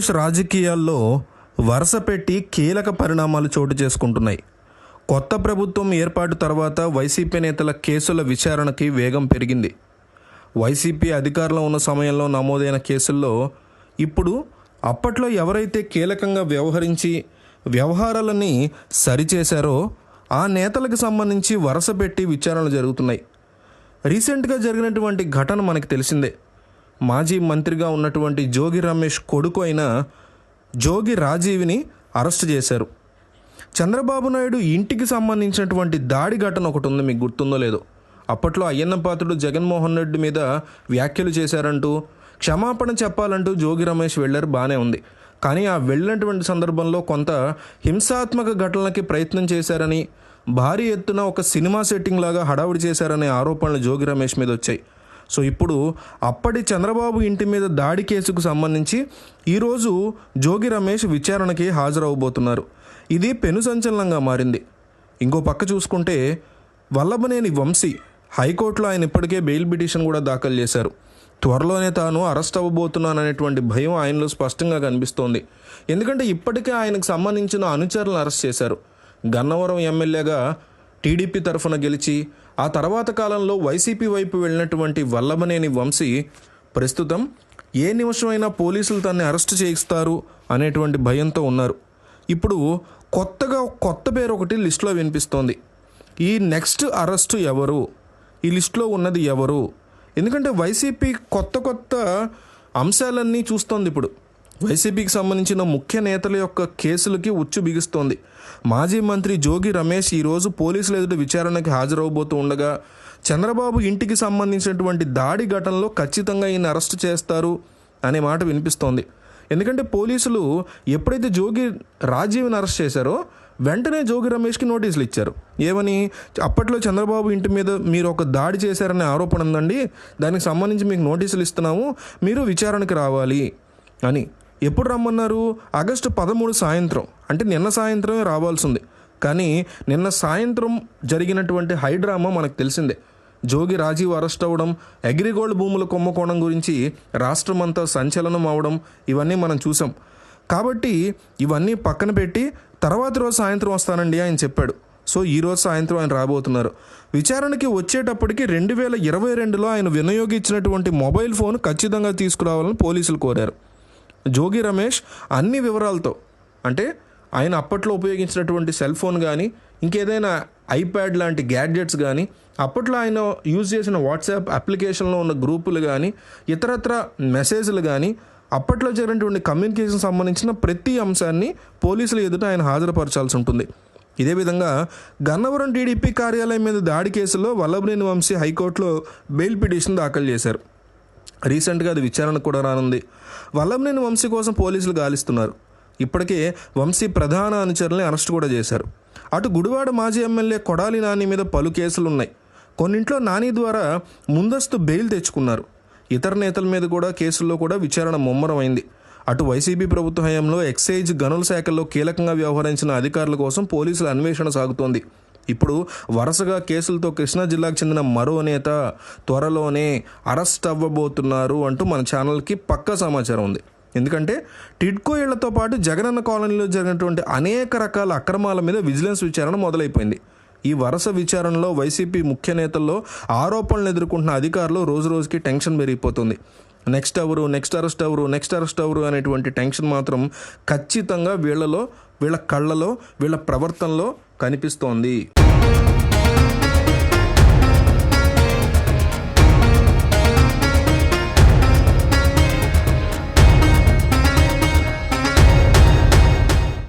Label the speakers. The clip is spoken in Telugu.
Speaker 1: ఆంధ్రప్రదేశ్ రాజకీయాల్లో వరుస పెట్టి కీలక పరిణామాలు చోటు చేసుకుంటున్నాయి. కొత్త ప్రభుత్వం ఏర్పాటు తర్వాత వైసీపీ నేతల కేసుల విచారణకి వేగం పెరిగింది. వైసీపీ అధికారంలో ఉన్న సమయంలో నమోదైన కేసుల్లో ఇప్పుడు అప్పట్లో ఎవరైతే కీలకంగా వ్యవహరించి వ్యవహారాలని సరిచేశారో ఆ నేతలకు సంబంధించి వరుస పెట్టి విచారణలు జరుగుతున్నాయి. రీసెంట్గా జరిగినటువంటి ఘటన మనకు తెలిసిందే. మాజీ మంత్రిగా ఉన్నటువంటి జోగి రమేష్ కొడుకు అయిన జోగి రాజీవ్ని అరెస్ట్ చేశారు. చంద్రబాబు నాయుడు ఇంటికి సంబంధించినటువంటి దాడి ఘటన ఒకటి ఉంది మీకు గుర్తుందో లేదో. అప్పట్లో అయ్యన్న పాత్రుడు జగన్మోహన్ రెడ్డి మీద వ్యాఖ్యలు చేశారంటూ క్షమాపణ చెప్పాలంటూ జోగి రమేష్ వెళ్ళారు బాగానే ఉంది. కానీ ఆ వెళ్ళినటువంటి సందర్భంలో కొంత హింసాత్మక ఘటనలకి ప్రయత్నం చేశారని భారీ ఎత్తున ఒక సినిమా సెట్టింగ్ లాగా హడావుడి చేశారనే ఆరోపణలు జోగి రమేష్ మీద వచ్చాయి. సో ఇప్పుడు అప్పటి చంద్రబాబు ఇంటి మీద దాడి కేసుకు సంబంధించి ఈరోజు జోగి రమేష్ విచారణకి హాజరవబోతున్నారు. ఇది పెను సంచలనంగా మారింది. ఇంకో పక్క చూసుకుంటే వల్లభనేని వంశీ హైకోర్టులో ఆయన ఇప్పటికే బెయిల్ పిటిషన్ కూడా దాఖలు చేశారు. త్వరలోనే తాను అరెస్ట్ అవ్వబోతున్నాననేటువంటి భయం ఆయనలో స్పష్టంగా కనిపిస్తోంది. ఎందుకంటే ఇప్పటికే ఆయనకు సంబంధించిన అనుచరులను అరెస్ట్ చేశారు. గన్నవరం ఎమ్మెల్యేగా టీడీపీ తరఫున గెలిచి ఆ తర్వాత కాలంలో వైసీపీ వైపు వెళ్ళినటువంటి వల్లభనేని వంశీ ప్రస్తుతం ఏ నిమిషమైనా పోలీసులు తనని అరెస్ట్ చేయిస్తారు అనేటువంటి భయంతో ఉన్నారు. ఇప్పుడు కొత్తగా కొత్త పేరు ఒకటి లిస్టులో వినిపిస్తోంది. ఈ నెక్స్ట్ అరెస్టు ఎవరు? ఈ లిస్టులో ఉన్నది ఎవరు? ఎందుకంటే వైసీపీ కొత్త కొత్త అంశాలన్నీ చూస్తోంది ఇప్పుడు. వైసీపీకి సంబంధించిన ముఖ్య నేతల యొక్క కేసులకి ఉచ్చు బిగుస్తోంది. మాజీ మంత్రి జోగి రమేష్ ఈరోజు పోలీసుల ఎదుట విచారణకి హాజరవబోతూ ఉండగా చంద్రబాబు ఇంటికి సంబంధించినటువంటి దాడి ఘటనలో ఖచ్చితంగా ఈయన అరెస్ట్ చేస్తారు అనే మాట వినిపిస్తోంది. ఎందుకంటే పోలీసులు ఎప్పుడైతే జోగి రాజీవ్ని అరెస్ట్ చేశారో వెంటనే జోగి రమేష్కి నోటీసులు ఇచ్చారు. ఏమని? అప్పట్లో చంద్రబాబు ఇంటి మీద మీరు ఒక దాడి చేశారనే ఆరోపణ ఉందండి. దానికి సంబంధించి మీకు నోటీసులు ఇస్తున్నాము. మీరు విచారణకు రావాలి అని. ఎప్పుడు రమ్మన్నారు? ఆగస్టు పదమూడు సాయంత్రం. అంటే నిన్న సాయంత్రమే రావాల్సింది. కానీ నిన్న సాయంత్రం జరిగినటువంటి హైడ్రామా మనకు తెలిసిందే. జోగి రాజీవ్ అరెస్ట్ అవ్వడం అగ్రిగోల్డ్ భూముల కుంభకోణం గురించి రాష్ట్రమంతా సంచలనం అవడం ఇవన్నీ మనం చూసాం. కాబట్టి ఇవన్నీ పక్కన పెట్టి తర్వాత రోజు సాయంత్రం వస్తానండి ఆయన చెప్పాడు. సో ఈ రోజు సాయంత్రం ఆయన రాబోతున్నారు. విచారణకి వచ్చేటప్పటికి రెండు వేల ఇరవై రెండులో ఆయన వినియోగించినటువంటి మొబైల్ ఫోన్ ఖచ్చితంగా తీసుకురావాలని పోలీసులు కోరారు. జోగి రమేష్ అన్ని వివరాలతో అంటే ఆయన అప్పట్లో ఉపయోగించినటువంటి సెల్ ఫోన్ కానీ ఇంకేదైనా ఐప్యాడ్ లాంటి గ్యాడ్జెట్స్ కానీ అప్పట్లో ఆయన యూజ్ చేసిన వాట్సాప్ అప్లికేషన్లో ఉన్న గ్రూపులు కానీ ఇతరత్ర మెసేజ్లు కానీ అప్పట్లో జరిగినటువంటి కమ్యూనికేషన్ సంబంధించిన ప్రతి అంశాన్ని పోలీసుల ఎదుట ఆయన హాజరుపరచాల్సి ఉంటుంది. ఇదే విధంగా గన్నవరం టీడీపీ కార్యాలయం మీద దాడి కేసులో వల్లభనేని వంశీ హైకోర్టులో బెయిల్ పిటిషన్ దాఖలు చేశారు. రీసెంట్గా అది విచారణ కూడా రానుంది. వల్లంనేని వంశీ కోసం పోలీసులు గాలిస్తున్నారు. ఇప్పటికే వంశీ ప్రధాన అనుచరుల్ని అరెస్ట్ కూడా చేశారు. అటు గుడివాడ మాజీ ఎమ్మెల్యే కొడాలి నాని మీద పలు కేసులు ఉన్నాయి కొన్నింట్లో నాని ద్వారా ముందస్తు బెయిల్ తెచ్చుకున్నారు. ఇతర నేతల మీద కూడా కేసుల్లో కూడా విచారణ ముమ్మరమైంది. అటు వైసీపీ ప్రభుత్వ హయాంలో ఎక్సైజ్ గనుల శాఖల్లో కీలకంగా వ్యవహరించిన అధికారుల కోసం పోలీసుల అన్వేషణ సాగుతోంది. ఇప్పుడు వరుసగా కేసులతో కృష్ణా జిల్లాకు చెందిన మరో నేత త్వరలోనే అరెస్ట్ అవ్వబోతున్నారు అంటూ మన ఛానల్కి పక్కా సమాచారం ఉంది. ఎందుకంటే టిడ్కో ఇళ్ళతో పాటు జగనన్న కాలనీలో జరిగినటువంటి అనేక రకాల అక్రమాల మీద విజిలెన్స్ విచారణ మొదలైపోయింది. ఈ వరుస విచారణలో వైసీపీ ముఖ్య నేతల్లో ఆరోపణలు ఎదుర్కొంటున్న అధికారులు రోజు రోజుకి టెన్షన్ పెరిగిపోతుంది. నెక్స్ట్ ఎవరు నెక్స్ట్ అరెస్ట్ ఎవరు నెక్స్ట్ అరెస్ట్ ఎవరు అనేటువంటి టెన్షన్ మాత్రం ఖచ్చితంగా వీళ్ళలో వీళ్ళ కళ్ళలో వీళ్ళ ప్రవర్తనలో కనిపిస్తోంది.